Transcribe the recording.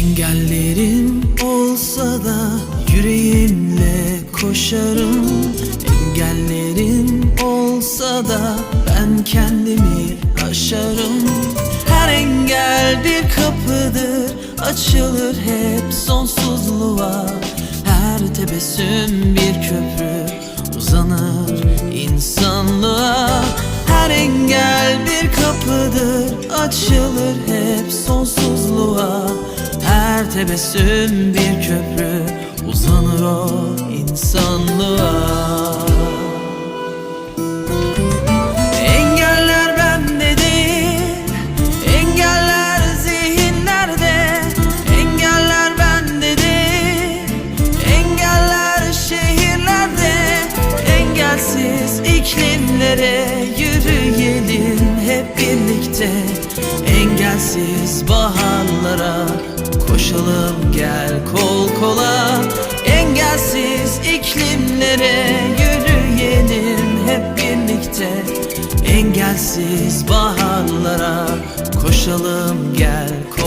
Engellerim olsa da yüreğimle koşarım. Engellerim olsa da ben kendimi aşarım. Her engel bir kapıdır açılır hep sonsuzluğa. Her tebessüm bir köprü uzanır insanlığa. Her engel bir kapıdır açılır hep tebessüm bir köprü Uzanır o insanlığa. Engeller bende değil Engeller zihinlerde Engeller bende değil Engeller şehirlerde. Engelsiz iklimlere Yürüyelim hep birlikte. Engelsiz baharlara Koşalım gel kol kola. Engelsiz iklimlere Yürüyelim hep birlikte. Engelsiz baharlara Koşalım gel kol